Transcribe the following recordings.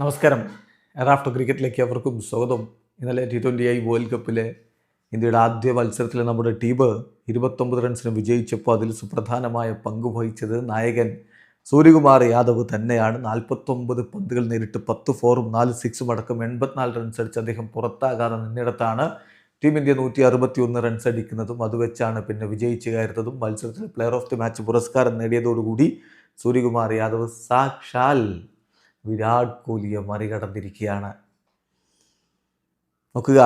നമസ്കാരം. റാഫ്റ്റർ ക്രിക്കറ്റിലേക്ക് അവർക്കും സ്വാഗതം. ഇന്നലെ ടി ട്വന്റി ഐ വേൾഡ് കപ്പിലെ ഇന്ത്യയുടെ ആദ്യ മത്സരത്തിൽ നമ്മുടെ ടീം ഇരുപത്തൊമ്പത് റൺസിന് വിജയിച്ചപ്പോൾ അതിൽ സുപ്രധാനമായ പങ്ക് വഹിച്ചത് നായകൻ സൂര്യകുമാർ യാദവ് തന്നെയാണ്. നാൽപ്പത്തൊമ്പത് പന്തുകൾ നേരിട്ട് പത്ത് ഫോറും നാല് സിക്സും അടക്കം എൺപത്തിനാല് റൺസ് അടിച്ച് അദ്ദേഹം പുറത്താകാതെ നിന്നിടത്താണ് ടീം ഇന്ത്യ നൂറ്റി അറുപത്തി ഒന്ന് റൺസ് അടിക്കുന്നതും അത് വെച്ചാണ് പിന്നെ വിജയിച്ചു കയറുന്നതും മത്സരത്തിൽ പ്ലെയർ ഓഫ് ദി മാച്ച് പുരസ്കാരം നേടിയതോടുകൂടി സൂര്യകുമാർ യാദവ് സാക്ഷാൽ വിരാട് കോഹ്ലിയെ മറികടന്നിരിക്കുകയാണ്. നോക്കുക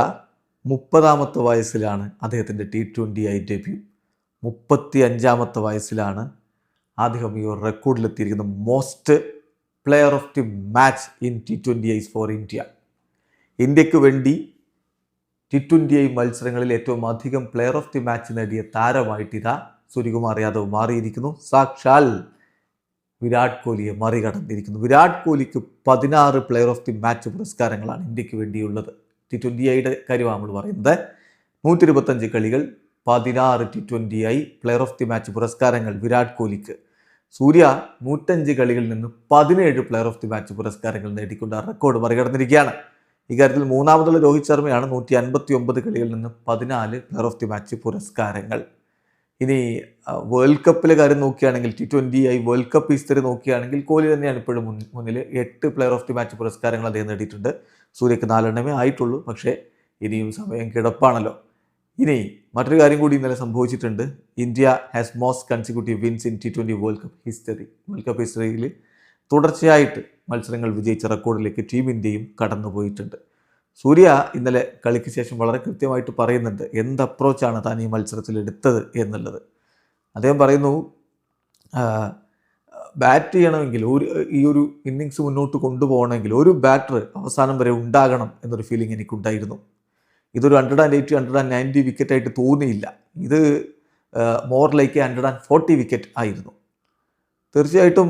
മുപ്പതാമത്തെ വയസ്സിലാണ് അദ്ദേഹത്തിന്റെ ടി ട്വന്റി ഐ ഡെബ്യൂ മുപ്പത്തി അഞ്ചാമത്തെ വയസ്സിലാണ് അദ്ദേഹം ഈ റെക്കോർഡിലെത്തിയിരിക്കുന്ന most player of the match in T twenty Is for India India വേണ്ടി ടി ട്വന്റി ഐ മത്സരങ്ങളിൽ ഏറ്റവും അധികം പ്ലെയർ ഓഫ് ദി മാച്ച് നേടിയ താരമായിട്ട് ഇതാ സൂര്യകുമാർ യാദവ് മാറിയിരിക്കുന്നു. സാക്ഷാൽ വിരാട് കോഹ്ലിയെ മറികടന്നിരിക്കുന്നു. വിരാട് കോഹ്ലിക്ക് പതിനാറ് പ്ലെയർ ഓഫ് ദി മാച്ച് പുരസ്കാരങ്ങളാണ് ഇന്ത്യയ്ക്ക് വേണ്ടിയുള്ളത്. ടി ട്വന്റി ഐയുടെ കാര്യമാണ് നമ്മൾ പറയുന്നത് നൂറ്റി ഇരുപത്തഞ്ച് കളികൾ പതിനാറ് T twenty I player of the match പുരസ്കാരങ്ങൾ വിരാട് കോഹ്ലിക്ക്. സൂര്യ നൂറ്റഞ്ച് കളികളിൽ നിന്ന് പതിനേഴ് പ്ലെയർ ഓഫ് ദി മാച്ച് പുരസ്കാരങ്ങൾ നേടിക്കൊണ്ട് റെക്കോർഡ് മറികടന്നിരിക്കുകയാണ്. ഇക്കാര്യത്തിൽ മൂന്നാമതുള്ള രോഹിത് ശർമ്മയാണ് നൂറ്റി അൻപത്തി ഒമ്പത് കളികളിൽ നിന്ന് പതിനാല് പ്ലെയർ ഓഫ് ദി മാച്ച് പുരസ്കാരങ്ങൾ ഇനി വേൾഡ് കപ്പിലെ കാര്യം നോക്കുകയാണെങ്കിൽ T twenty I world cup history നോക്കുകയാണെങ്കിൽ കോഹ്ലി തന്നെയാണ് ഇപ്പോഴും മുൻ- മുന്നിൽ എട്ട് പ്ലെയർ ഓഫ് ദി മാച്ച് പുരസ്കാരങ്ങൾ അദ്ദേഹം നേടിയിട്ടുണ്ട്. സൂര്യക്ക് നാലെണ്ണമേ ആയിട്ടുള്ളൂ പക്ഷേ ഇനിയും സമയം കിടപ്പാണല്ലോ. ഇനി മറ്റൊരു കാര്യം കൂടി ഇന്നലെ സംഭവിച്ചിട്ടുണ്ട്. India has most consecutive wins in T twenty world cup history world cup ഹിസ്റ്ററിയിൽ തുടർച്ചയായിട്ട് മത്സരങ്ങൾ വിജയിച്ച റെക്കോർഡിലേക്ക് ടീം ഇന്ത്യയും കടന്നുപോയിട്ടുണ്ട്. സൂര്യ ഇന്നലെ കളിക്ക് ശേഷം വളരെ കൃത്യമായിട്ട് പറയുന്നുണ്ട് എന്ത് അപ്രോച്ചാണ് താൻ ഈ മത്സരത്തിൽ എടുത്തത് എന്നുള്ളത്. അദ്ദേഹം പറയുന്നു ബാറ്റ് ചെയ്യണമെങ്കിൽ ഒരു ഈ ഒരു ഇന്നിങ്സ് മുന്നോട്ട് കൊണ്ടുപോകണമെങ്കിൽ ഒരു ബാറ്റർ അവസാനം വരെ ഉണ്ടാകണം എന്നൊരു ഫീലിംഗ് എനിക്കുണ്ടായിരുന്നു. ഇതൊരു hundred and eighty hundred and ninety വിക്കറ്റായിട്ട് തോന്നിയില്ല. ഇത് more like hundred and forty wicket ആയിരുന്നു. തീർച്ചയായിട്ടും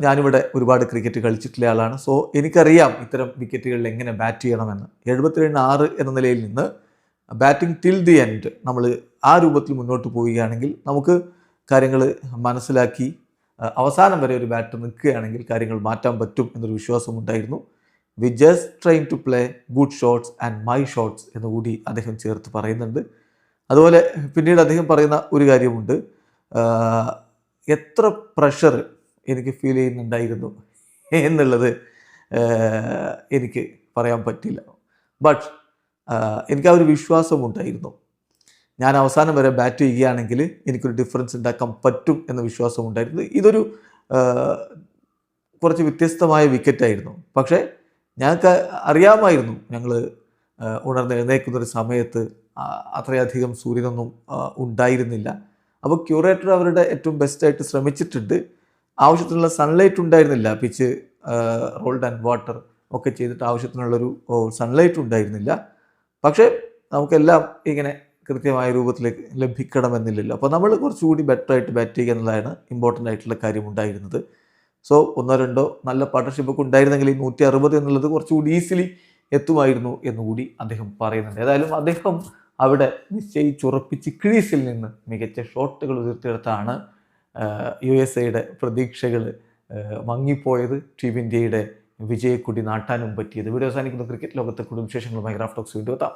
ഞാനിവിടെ ഒരുപാട് ക്രിക്കറ്റ് കളിച്ചിട്ടുള്ള ആളാണ്. സോ എനിക്കറിയാം ഇത്തരം വിക്കറ്റുകളിൽ എങ്ങനെ ബാറ്റ് ചെയ്യണമെന്ന്. എഴുപത്തിരണ്ട് ആറ് എന്ന നിലയിൽ നിന്ന് ബാറ്റിംഗ് ടിൽ ദി എൻഡ് നമ്മൾ ആ രൂപത്തിൽ മുന്നോട്ട് പോവുകയാണെങ്കിൽ നമുക്ക് കാര്യങ്ങൾ മനസ്സിലാക്കി അവസാനം വരെ ഒരു ബാറ്റ് നിൽക്കുകയാണെങ്കിൽ കാര്യങ്ങൾ മാറ്റാൻ പറ്റും എന്നൊരു വിശ്വാസമുണ്ടായിരുന്നു we just trying to play good shots and my shots എന്നുകൂടി അദ്ദേഹം ചേർത്ത് പറയുന്നുണ്ട്. അതുപോലെ പിന്നീട് അദ്ദേഹം പറയുന്ന ഒരു കാര്യമുണ്ട്. എത്ര പ്രഷർ എനിക്ക് ഫീൽ ചെയ്യുന്നുണ്ടായിരുന്നു എന്നുള്ളത് എനിക്ക് പറയാൻ പറ്റില്ല. ബട്ട് എനിക്ക് ആ ഒരു വിശ്വാസമുണ്ടായിരുന്നു ഞാൻ അവസാനം വരെ ബാറ്റ് ചെയ്യുകയാണെങ്കിൽ എനിക്കൊരു ഡിഫറൻസ് ഉണ്ടാക്കാൻ പറ്റും എന്ന വിശ്വാസമുണ്ടായിരുന്നു ഇതൊരു കുറച്ച് വ്യത്യസ്തമായ വിക്കറ്റായിരുന്നു പക്ഷേ ഞങ്ങൾക്ക് അറിയാമായിരുന്നു ഞങ്ങൾ ഉണർന്ന് എഴുന്നേക്കുന്ന ഒരു സമയത്ത് അത്രയധികം സൂര്യനൊന്നും ഉണ്ടായിരുന്നില്ല. അപ്പോൾ ക്യൂറേറ്റർ അവരുടെ ഏറ്റവും ബെസ്റ്റായിട്ട് ശ്രമിച്ചിട്ടുണ്ട്. ആവശ്യത്തിനുള്ള സൺലൈറ്റ് ഉണ്ടായിരുന്നില്ല. പിച്ച് റോൾഡ് ആൻഡ് വാട്ടർ ഒക്കെ ചെയ്തിട്ട് ആവശ്യത്തിനുള്ളൊരു സൺലൈറ്റ് ഉണ്ടായിരുന്നില്ല. പക്ഷേ നമുക്കെല്ലാം ഇങ്ങനെ കൃത്യമായ രൂപത്തിലേക്ക് ലഭിക്കണമെന്നില്ലല്ലോ. അപ്പോൾ നമ്മൾ കുറച്ചുകൂടി ബെറ്റർ ആയിട്ട് ബാറ്റ് ചെയ്യുക എന്നുള്ളതാണ് ഇമ്പോർട്ടന്റ് ആയിട്ടുള്ള കാര്യം ഉണ്ടായിരുന്നത് സോ ഒന്നോ രണ്ടോ നല്ല പാർട്ണർഷിപ്പ് ഒക്കെ ഉണ്ടായിരുന്നെങ്കിൽ ഈ നൂറ്റി അറുപത് എന്നുള്ളത് കുറച്ചുകൂടി ഈസിലി എത്തുമായിരുന്നു എന്നുകൂടി അദ്ദേഹം പറയുന്നുണ്ട്. ഏതായാലും അദ്ദേഹം അവിടെ നിശ്ചയിച്ചുറപ്പിച്ച് ക്രീസിൽ നിന്ന് മികച്ച ഷോട്ടുകൾ ഉയർത്തിയെടുത്താണ് യു എസ് എയുടെ പ്രതീക്ഷകൾ മങ്ങിപ്പോയത്. ടീം ഇന്ത്യയുടെ വിജയക്കൊടി നാട്ടാനും പറ്റിയത്. വീഡിയോ അവസാനിക്കുന്ന ക്രിക്കറ്റ് ലോകത്തെ കുടുംബ വിശേഷങ്ങളുമായി ടോക്സ് വീണ്ടും എത്താം.